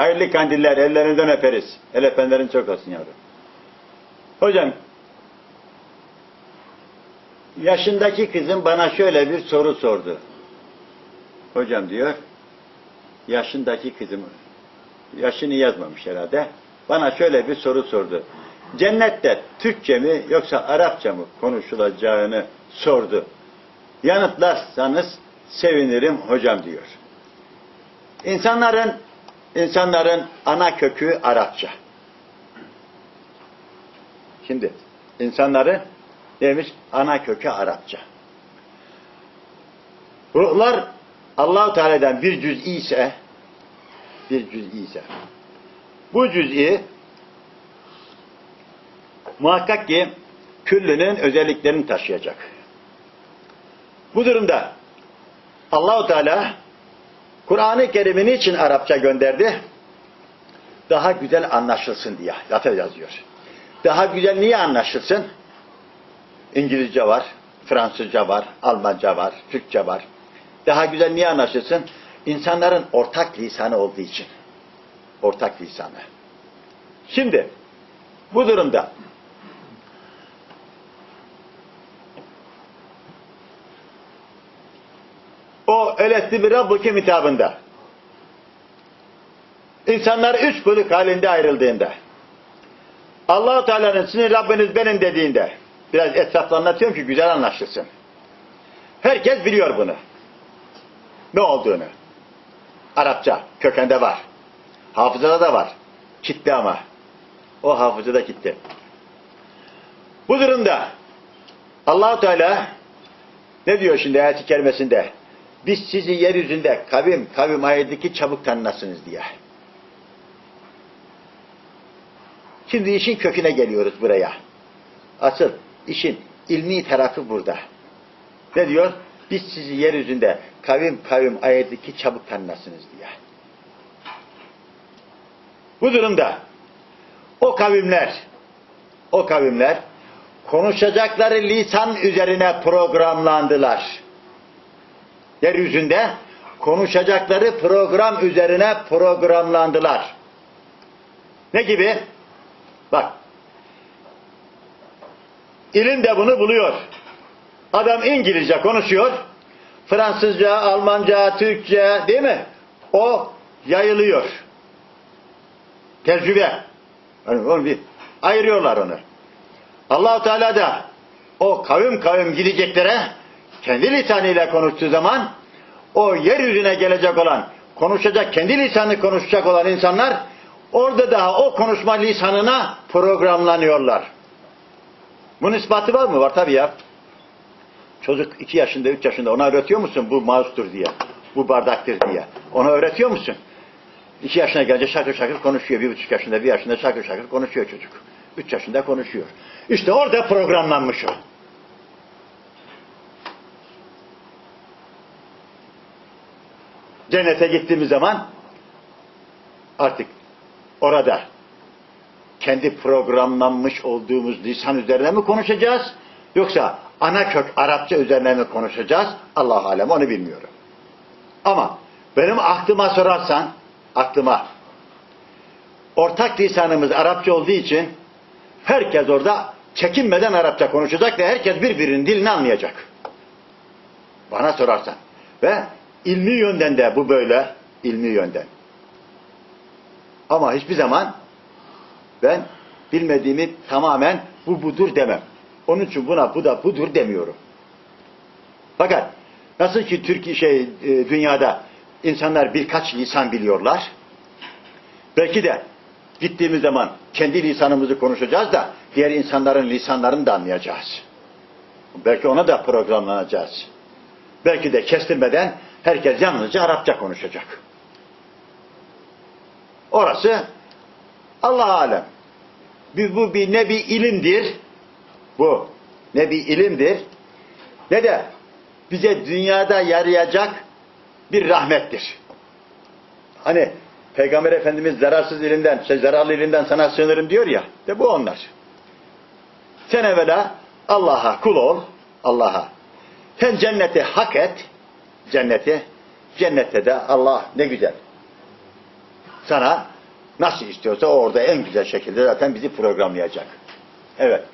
Hayırlı kandiller, ellerinden öperiz. El öpenlerin çok olsun yavrum. Hocam, yaşındaki kızım bana şöyle bir soru sordu. Hocam diyor, yaşındaki kızım, yaşını yazmamış herhalde, bana şöyle bir soru sordu. Cennette Türkçe mi yoksa Arapça mı konuşulacağını sordu. Yanıtlarsanız sevinirim hocam diyor. İnsanların insanların ana kökü Arapça. Şimdi insanların demiş ana kökü Arapça. Ruhlar Allahu Teala'dan bir cüz'i ise bir cüz'i ise bu cüz'i muhakkak ki küllünün özelliklerini taşıyacak. Bu durumda Allahu Teala Kur'an-ı Kerim'i için Arapça gönderdi? Daha güzel anlaşılsın diye. Zaten yazıyor. Daha güzel niye anlaşılsın? İngilizce var, Fransızca var, Almanca var, Türkçe var. Daha güzel niye anlaşılsın? İnsanların ortak lisanı olduğu için. Ortak lisanı. Şimdi bu durumda o Elesti bir Rabbukim hitabında insanlar üç bölük halinde ayrıldığında Allahu Teala'nın sizin Rabbiniz benim dediğinde biraz etraflı anlatıyorum ki güzel anlaşılsın. Herkes biliyor bunu. Ne olduğunu. Arapça kökende var. Hafızada da var. Kitle ama. O hafızada kitle. Bu durumda Allahu Teala ne diyor şimdi ayet-i kerimesinde? Biz sizi yeryüzünde kavim kavim ayırdaki çabuk tanınasınız diye. Şimdi işin köküne geliyoruz buraya. Asıl işin ilmi tarafı burada. Ne diyor? Biz sizi yeryüzünde kavim kavim ayırdaki çabuk tanınasınız diye. Bu durumda o kavimler o kavimler konuşacakları lisan üzerine programlandılar. Yeryüzünde konuşacakları program üzerine programlandılar. Ne gibi? Bak. İlim de bunu buluyor. Adam İngilizce konuşuyor. Fransızca, Almanca, Türkçe değil mi? O yayılıyor. Tecrübe. Yani onu bir ayırıyorlar onu. allah Teala da o kavim kavim gideceklere kendi lisanıyla konuştuğu zaman o yeryüzüne gelecek olan, konuşacak, kendi lisanı konuşacak olan insanlar orada daha o konuşma lisanına programlanıyorlar. Bunun ispatı var mı? Var tabii ya. Çocuk iki yaşında, üç yaşında ona öğretiyor musun bu mouse'tur diye, bu bardaktır diye. Ona öğretiyor musun? İki yaşına gelince şakır şakır konuşuyor. Bir buçuk yaşında, bir yaşında şakır şakır konuşuyor çocuk. Üç yaşında konuşuyor. İşte orada programlanmış o. Cennete gittiğimiz zaman artık orada kendi programlanmış olduğumuz lisan üzerine mi konuşacağız? Yoksa ana kök Arapça üzerine mi konuşacağız? Allah alem onu bilmiyorum. Ama benim aklıma sorarsan, aklıma ortak lisanımız Arapça olduğu için herkes orada çekinmeden Arapça konuşacak ve herkes birbirinin dilini anlayacak. Bana sorarsan. Ve ilmi yönden de bu böyle, ilmi yönden. Ama hiçbir zaman ben bilmediğimi tamamen bu budur demem. Onun için buna bu da budur demiyorum. Fakat nasıl ki Türkiye şey e, dünyada insanlar birkaç lisan biliyorlar. Belki de gittiğimiz zaman kendi lisanımızı konuşacağız da diğer insanların lisanlarını da anlayacağız. Belki ona da programlanacağız. Belki de kestirmeden herkes yalnızca Arapça konuşacak. Orası Allah alem. Bir, bu bir ne bir ilimdir. Bu ne bir ilimdir ne de bize dünyada yarayacak bir rahmettir. Hani Peygamber Efendimiz zararsız ilinden, şey, zararlı ilinden sana sığınırım diyor ya. De bu onlar. Sen evvela Allah'a kul ol. Allah'a. Sen cenneti hak et. Cenneti. Cennette de Allah ne güzel. sana nasıl istiyorsa orada en güzel şekilde zaten bizi programlayacak. Evet.